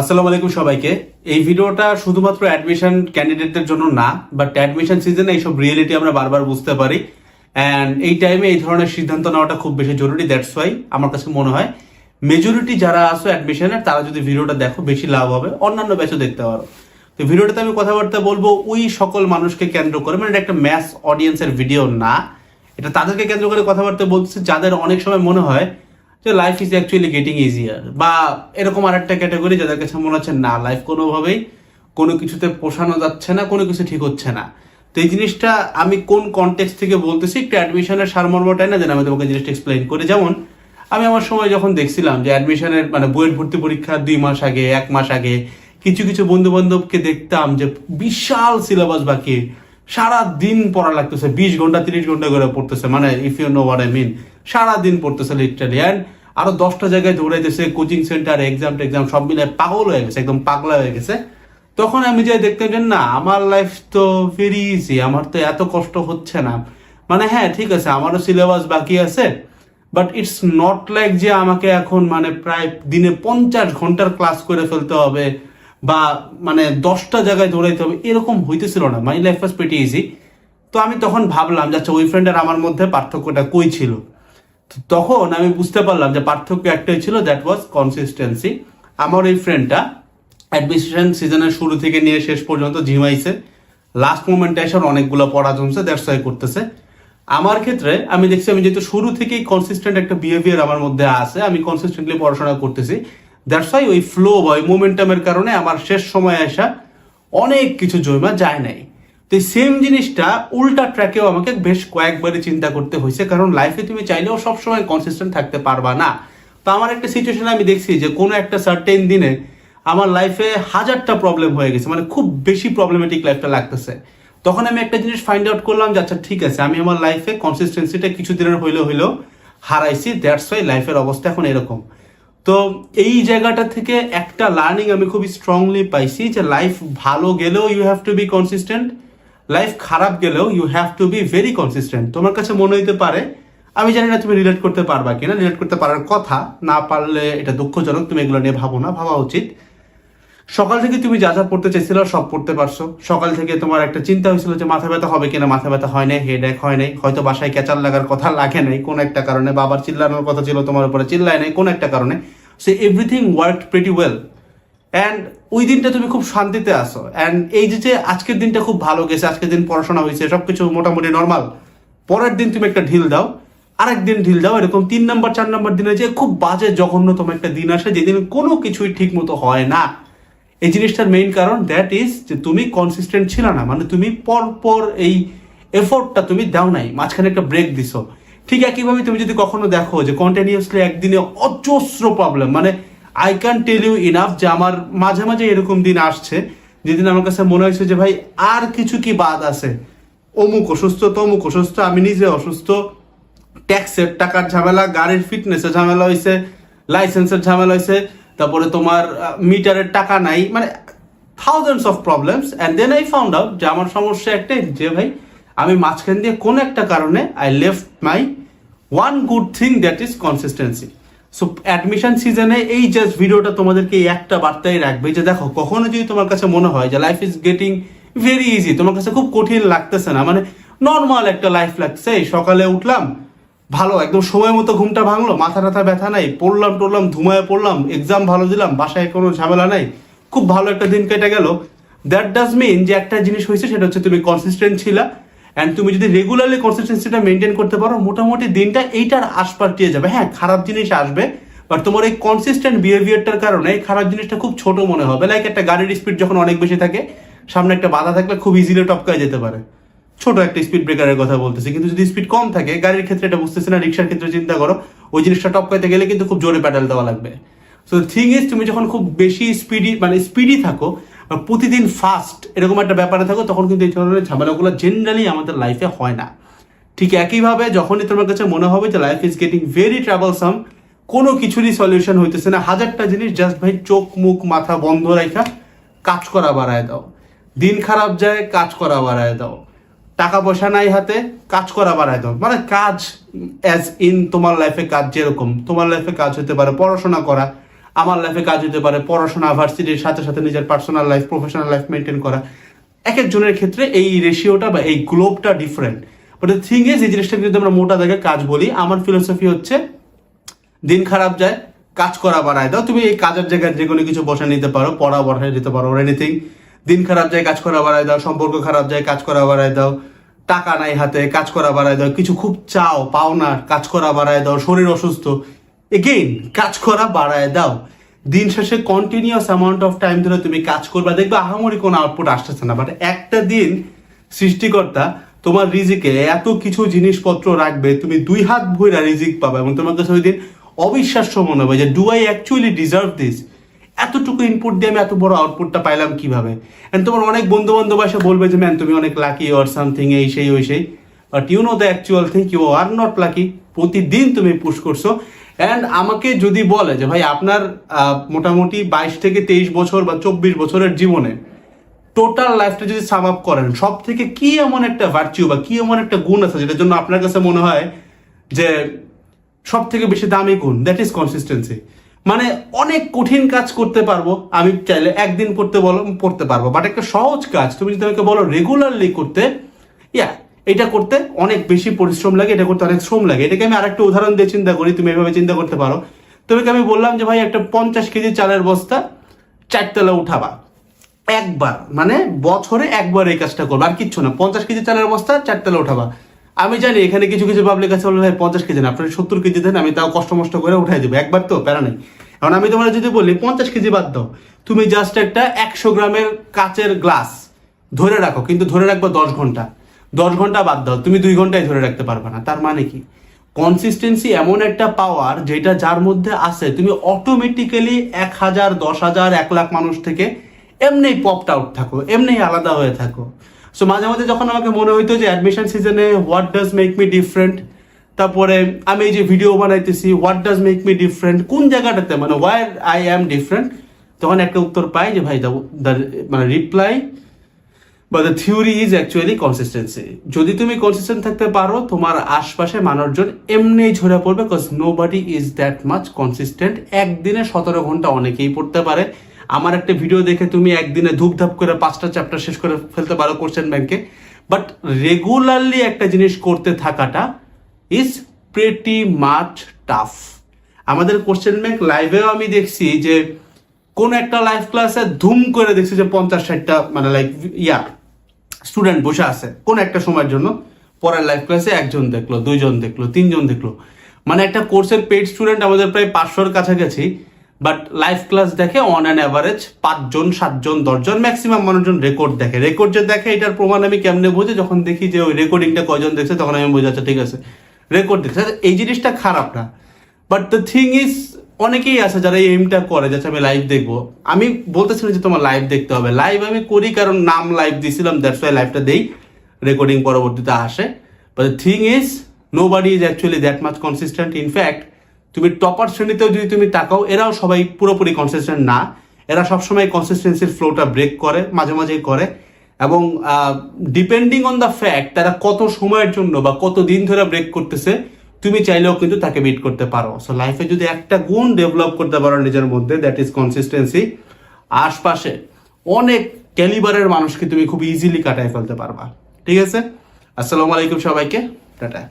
আসসালামু আলাইকুম সবাইকে। এই ভিডিওটা শুধুমাত্র অ্যাডমিশন ক্যান্ডিডেটদের জন্য না বাট অ্যাডমিশন সিজনে এইসব রিয়েলিটি আমরা বারবার বুঝতে পারি। অ্যান্ড এই টাইমে এই ধরনের সিদ্ধান্ত নেওয়াটা খুব বেশি জরুরি দ্যাটস ওয়াই আমার কাছে মনে হয় মেজরিটি যারা আসো অ্যাডমিশনের তারা যদি ভিডিওটা দেখো, বেশি লাভ হবে। অন্যান্য ব্যাচও দেখতে পারো। তো ভিডিওটাতে আমি কথাবার্তা বলব, ওই সকল মানুষকে কেন্দ্র করে মানে এটা একটা ম্যাস অডিয়েন্সের ভিডিও না। এটা তাদেরকে কেন্দ্র করে কথাবার্তা বলছে যাদের অনেক সময় মনে হয় যে life is actually getting easier বা এরকম আরেকটা ক্যাটাগরি যাদের কাছে মনে হচ্ছে, না লাইফ কোনোভাবেই কোনো কিছুতে পোষানো যাচ্ছে না, কোনো কিছু ঠিক হচ্ছে না। তো এই জিনিসটা আমি কোন কনটেক্স থেকে বলতেছি, একটু অ্যাডমিশনের সারমর্মটাই না, যেন আমি তোমাকে জিনিসটা এক্সপ্লেইন করে। যেমন, আমি আমার সময় যখন দেখছিলাম যে অ্যাডমিশনের মানে বইয়ের ভর্তি পরীক্ষা দুই মাস আগে, এক মাস আগে, কিছু কিছু বন্ধু বান্ধবকে দেখতাম যে বিশাল সিলেবাস বাকি। সারা দিন পড়া লাগতেছে, বিশ ঘণ্টা, তিরিশ ঘণ্টা করে পড়তেছে। মানে if you know what I mean সারা দিন পড়তেছে লিটারালি অ্যান্ড আরও দশটা জায়গায় দৌড়াইতেছে কোচিং সেন্টার এক্সাম টেক্সাম সব মিলে পাগল হয়ে গেছে, একদম পাগলা হয়ে গেছে। তখন আমি যে দেখতে যে, না, আমার লাইফ তো ভেরি ইজি আমার তো এত কষ্ট হচ্ছে না। মানে হ্যাঁ ঠিক আছে, আমারও সিলেবাস বাকি আছে বাট ইটস নট লাইক যে আমাকে এখন মানে প্রায় দিনে পঞ্চাশ ঘণ্টার ক্লাস করে ফেলতে হবে, বা মানে দশটা জায়গায় দৌড়াইতে হবে, এরকম হইতেছিল না। My life was pretty easy তো আমি তখন ভাবলাম যে আচ্ছা ওই ফ্রেন্ডের আমার মধ্যে পার্থক্যটা কই ছিল? তখন আমি বুঝতে পারলাম যে পার্থক্য একটাই ছিল দ্যাট ওয়াজ কনসিস্টেন্সি আমার এই ফ্রেন্ডটা অ্যাডমিশন সিজনের শুরু থেকে নিয়ে শেষ পর্যন্ত ঝিমাইছে লাস্ট মোমেন্টে এসে অনেকগুলো পড়া জমছে ওয়াই করতেছে। আমার ক্ষেত্রে আমি দেখছি, আমি যেহেতু শুরু থেকেই কনসিস্টেন্ট একটা বিহেভিয়ার আমার মধ্যে আছে, আমি কনসিস্টেন্টলি পড়াশোনা করতেছি। দ্যাটস ওয়াই ওই ফ্লো বা ওই মোমেন্টামের কারণে আমার শেষ সময় আসা অনেক কিছু জমা যায় নাই। তো সেম জিনিসটা উল্টা ট্র্যাকেও আমাকে বেশ কয়েকবারই চিন্তা করতে হয়েছে। কারণ লাইফে তুমি চাইলেও সবসময় কনসিস্টেন্ট থাকতে পারবা না। তো আমার একটা সিচুয়েশন আমি দেখছি যে কোনো একটা সার্টেন দিনে আমার লাইফে হাজারটা প্রবলেম হয়ে গেছে। মানে খুব বেশি প্রবলেমেটিক লাইফটা লাগতেছে। তখন আমি একটা জিনিস ফাইন্ড আউট করলাম যে আচ্ছা ঠিক আছে, আমি আমার লাইফে কনসিস্টেন্সিটা কিছু দিনের হইলেও হইলেও হারাইছি দ্যাটস ওয়াই লাইফের অবস্থা এখন এরকম। তো এই জায়গাটা থেকে একটা লার্নিং আমি খুবই স্ট্রংলি পাইছি যে লাইফ ভালো গেলেও you have to be consistent life খারাপ গেলেও you have to be very consistent তোমার কাছে মনে হইতে পারে, আমি জানি না তুমি রিলেট করতে পারবা কিনা রিলেট করতে পারার কথা, না পারলে এটা দুঃখজনক, তুমি এগুলো নিয়ে ভাবো না, ভাবা উচিত। সকাল থেকে তুমি যা যা পড়তে চাইছিল সব পড়তে পারছ। সকাল থেকে তোমার একটা চিন্তা হয়েছিল যে মাথা ব্যথা হবে কিনা, মাথা ব্যথা হয় নাই হেড এক হয় নাই, হয়তো বাসায় ক্যাচার লাগার কথা লাগে নাই, কোন একটা কারণে, বাবার চিল্লানোর কথা ছিল তোমার উপরে, চিল্লায় নাই, কোন একটা কারণে। সে everything work pretty well and ওই দিনটা তুমি খুব শান্তিতে আসো অ্যান্ড এই যে আজকের দিনটা খুব ভালো গেছে, আজকের দিন পড়াশোনা হয়েছে সব কিছু মোটামুটি নর্মাল পরের দিন তুমি একটা ঢিল দাও, আরেক দিন ঢিল দাও, এরকম তিন নম্বর, চার নাম্বার দিনে যে খুব বাজে জঘন্যতম একটা দিন আসে, যেদিন কোনো কিছুই ঠিক মতো হয় না। এই জিনিসটার মেইন কারণ দ্যাট ইজ যে তুমি কনসিস্টেন্ট ছিল না মানে তুমি পর পর এই এফোর্টটা তুমি দাও নাই, মাঝখানে একটা ব্রেক দিছো। ঠিক একইভাবে তুমি যদি কখনো দেখো যে কন্টিনিউসলি একদিনে অজস্র প্রবলেম মানে I can tell you enough যে আমার মাঝে মাঝে এরকম দিন আসছে, যেদিন আমার কাছে মনে হয়েছে যে ভাই, আর কিছু কি বাদ আছে? অমুক অসুস্থ, তমুক অসুস্থ, আমি নিজে অসুস্থ। ট্যাক্সের টাকার ঝামেলা, গাড়ির ফিটনেসের ঝামেলা হয়েছে লাইসেন্সের ঝামেলা হয়েছে তারপরে তোমার মিটারের টাকা নাই মানে thousands of problems and then I found out যে আমার সমস্যা একটাই যে ভাই, আমি মাঝখান দিয়ে কোন একটা কারণে I left my one good thing that is consistency so admission সিজনে এই জাস্ট ভিডিওটা তোমাদেরকে এই একটা বার্তাই রাখবে যে দেখো, কখনো যদি তোমার কাছে মনে হয় যে life is getting very easy তোমার কাছে খুব কঠিন লাগতেছে না মানে নর্মাল একটা লাইফ লাগছে সকালে উঠলাম, ভালো, একদম সময় মতো ঘুমটা ভাঙলো, মাথা টাথা ব্যথা নাই, পড়লাম টড়লাম, ধুমায় পড়লাম এক্সাম ভালো দিলাম, বাসায় কোনো ঝামেলা নাই, খুব ভালো একটা দিন কেটে গেল। দ্যাট ডাজ মিন যে একটা জিনিস হয়েছে, সেটা হচ্ছে তুমি কনসিস্টেন্ট ছিলা অ্যান্ড তুমি যদি রেগুলারলি কনসিস্টেন্সিটা মেনটেন করতে পারো, মোটামুটি দিনটা এইটার আশপাশ দিয়ে যাবে। হ্যাঁ খারাপ জিনিস আসবে বাট তোমার এই কনসিস্টেন্ট বিহেভিয়ারটার কারণে খারাপ জিনিসটা খুব ছোট মনে হবে। লাইক একটা গাড়ির স্পিড যখন অনেক বেশি থাকে, সামনে একটা বাধা থাকলে খুব ইজিলি টপকায় যেতে পারে। ছোট একটা স্পিড ব্রেকারের কথা বলতেছি, কিন্তু যদি স্পিড কম থাকে, গাড়ির ক্ষেত্রে এটা বুঝতেছি না, রিক্সার ক্ষেত্রে চিন্তা করো, ওই জিনিসটা টপকাইতে গেলে কিন্তু খুব জোরে প্যাডেল দেওয়া লাগবে। সো থিং ইজ তুমি যখন খুব বেশি স্পিডি মানে স্পিডি থাকো প্রতিদিন ফাস্ট এরকম একটা ব্যাপারে থাকো, তখন কিন্তু এই ধরনের ঝামেলাগুলো জেনারেলি আমাদের লাইফে হয় না। ঠিক একইভাবে যখনই তোমার কাছে মনে হবে যে life is getting very troublesome কোনো কিছুরই সলিউশন হইতেছে না। হাজারটা জিনিস জাস্ট ভাই চোখ, মুখ, মাথা বন্ধ রাখা কাজ করা বাড়ায় দাও। দিন খারাপ যায়, কাজ করা বাড়ায় দাও। টাকা পয়সা নাই হাতে, কাজ করা বাড়ায় দাও। মানে কাজ অ্যাজ ইন তোমার লাইফে কাজ যেরকম, তোমার লাইফে কাজ হতে পারে, পড়াশোনা করা আমার লাইফে কাজ হতে পারে, পড়াশোনা ভার্সিটির সাথে সাথে নিজের personal life professional life maintain করা। এক একজনের ক্ষেত্রে এই রেশিওটা বা এই গ্লোবটা different but the thing is এই জিনিসটাকে যদি আমরা মোটা দাগে কাজ বলি। আমার ফিলোসফি হচ্ছে, দিন খারাপ যায়, কাজ করা বাড়ায়। দাও তুমি এই কাজের জায়গায় যে কোনো কিছু বসে নিতে পারো, পড়া বসায় নিতে পারো এনিথিং দিন খারাপ যায়, কাজ করা বাড়ায় দাও, সম্পর্ক খারাপ যায়, কাজ করা বাড়ায় দাও। টাকা নাই হাতে, কাজ করা বাড়ায় দাও। কিছু খুব চাও পাও না কাজ করা বাড়ায় দাও। শরীর অসুস্থ এগেইন কাজ করা বাড়ায় দাও। দিন শেষে কন্টিনিউয়াস অ্যামাউন্ট অফ টাইম ধরে তুমি কাজ করবা। দেখবে আহামরি কোনো আউটপুট আসতেছে না। বাট একটা দিন সৃষ্টিকর্তা তোমার রিজিকে এত কিছু জিনিসপত্র রাখবে, তুমি দুই হাত ভইরা রিজিক পাবে। এবং তোমার কাছে ওই দিন অবিশ্বাস্য মনে হবে যে do I actually deserve this এতটুকু ইনপুট দিয়ে আমি এত বড় আউটপুটটা পাইলাম কীভাবে? এন্ড তোমার অনেক বন্ধু বান্ধব এসে বলবে যে ম্যান তুমি অনেক লাকি অর সামথিং এই সেই, ওই সেই। But you know the actual thing you are not lucky প্রতিদিন তুমি পুশ করছ। অ্যান্ড আমাকে যদি বলে যে, ভাই, আপনার মোটামুটি বাইশ থেকে তেইশ বছর বা চব্বিশ বছরের জীবনে টোটাল লাইফটা যদি সাম আপ করেন সব থেকে কি এমন একটা ভার্চু বা কি এমন একটা গুণ আছে যেটার জন্য আপনার কাছে মনে হয় যে সব থেকে বেশি দামি গুণ? দ্যাট ইজ কনসিস্টেন্সি মানে অনেক কঠিন কাজ করতে পারব, আমি চাইলে একদিন করতে বলো করতে পারব। বাট একটা সহজ কাজ, তুমি যদি আমাকে বলো রেগুলারলি করতে ইয়া এটা করতে অনেক বেশি পরিশ্রম লাগে, এটা করতে অনেক শ্রম লাগে। এটাকে আমি আরেকটা উদাহরণ দিয়ে চিন্তা করি, তুমি এভাবে চিন্তা করতে পারো। তোমাকে আমি বললাম যে, ভাই, একটা পঞ্চাশ কেজি চালের বস্তা চারতলা উঠাবা। একবার মানে বছরে একবার এই কাজটা করব। আর কিচ্ছু না, পঞ্চাশ কেজি চালের বস্তা চারতলা উঠাবা। আমি জানি, এখানে কিছু কিছু পাবলিক আছে বলবে ভাই, পঞ্চাশ কেজি না, আপনার সত্তর কেজি দেন, আমি তাও কষ্ট মষ্ট করে উঠাই দেবো। একবার তো, প্যারা নেই। এখন আমি তোমার যদি বলি, পঞ্চাশ কেজি বাদ দাও। তুমি জাস্ট একটা একশো গ্রামের কাচের গ্লাস ধরে রাখো, কিন্তু ধরে রাখব দশ ঘণ্টা। দশ ঘণ্টা বাদ দাও, তুমি দুই ঘন্টায় ধরে রাখতে পারবে না। তার মানে কি? কনসিস্টেন্সি এমন একটা পাওয়ার যেটা যার মধ্যে আছে, তুমি অটোমেটিক্যালি এক হাজার, দশ হাজার, এক লাখ মানুষ থেকে এমনি পপড আউট থাকো, এমনি আলাদা হয়ে থাকো। সো মাঝে মাঝে যখন আমাকে মনে হইতো যে অ্যাডমিশন সিজনে what does make me different তারপরে আমি এই যে ভিডিও বানাইতেছি what does make me different কোন জায়গাটাতে? মানে ওয়াই আই অ্যাম ডিফারেন্ট তখন একটা উত্তর পাই যে, ভাই দ্য মানে রিপ্লাই বা the theory is actually consistency যদি তুমি কনসিস্টেন্ট থাকতে পারো, তোমার আশপাশে মানুষজন এমনি ঝরে পড়বে because nobody is that much consistent একদিনে সতেরো ঘণ্টা অনেকেই পড়তে পারে। আমার একটা ভিডিও দেখে তুমি একদিনে ধূপধাপ করে পাঁচটা চ্যাপ্টার শেষ করে ফেলতে পারো কোশ্চেন ব্যাংকে বাট রেগুলারলি একটা জিনিস করতে থাকাটা ইজ প্রেটি মাচ টাফ আমাদের কোশ্চেন ব্যাংক লাইভেও আমি দেখছি যে কোন একটা লাইভ ক্লাসে ধুম করে দেখছি যে পঞ্চাশ ষাটটা মানে লাইক ইয়া স্টুডেন্ট বসে আছে কোন একটা সময়ের জন্য। পরের লাইভ ক্লাসে একজন দেখল দুইজন দেখল তিনজন দেখল। মানে একটা কোর্সের পেড স্টুডেন্ট আমাদের প্রায় পাঁচশোর কাছাকাছি বাট লাইভ ক্লাস দেখে অন অ্যান অ্যাভারেজ পাঁচজন সাতজন দশজন ম্যাক্সিমাম মানুষজন রেকর্ড দেখে। রেকর্ড যে দেখে এটার প্রমাণ আমি কেমনে বুঝি? যখন দেখি যে ওই রেকর্ডিংটা কয়জন দেখছে তখন আমি বুঝে আচ্ছা ঠিক আছে। রেকর্ড দেখছে। আচ্ছা, এই জিনিসটা খারাপ না। বাট দ্য থিং ইজ অনেকেই আছে যারা এই এইমটা করে, যাচ্ছে আমি লাইভ দেখব। আমি বলতেছি না যে তোমার লাইভ দেখতে হবে। লাইভ আমি করি কারণ নাম লাইভ দিছিলাম দ্যাটস ওয়াই লাইভটা দেই। রেকর্ডিং পরবর্তীতে আসে। But thing is nobody is actually that much consistent in fact তুমি টপার শ্রেণীতেও যদি তুমি তাকাও, এরাও সবাই পুরোপুরি কনসিস্টেন্ট না। এরা সবসময় কনসিস্টেন্সির ফ্লোটা ব্রেক করে, মাঝে মাঝেই করে। এবং ডিপেন্ডিং অন দ্য ফ্যাক্ট তারা কত সময়ের জন্য বা কত দিন ধরে ব্রেক করতেছে তুমি চাইলেও কিন্তু তাকে মিট করতে পারো। সো লাইফে যদি একটা গুণ ডেভেলপ করতে পারো নিজের মধ্যে দ্যাট ইজ কনসিস্টেন্সি আশপাশে অনেক ক্যালিবারের মানুষকে তুমি খুব ইজিলি কাটায় ফেলতে পারবা। ঠিক আছে? আসসালামু আলাইকুম সবাইকে। টাটা।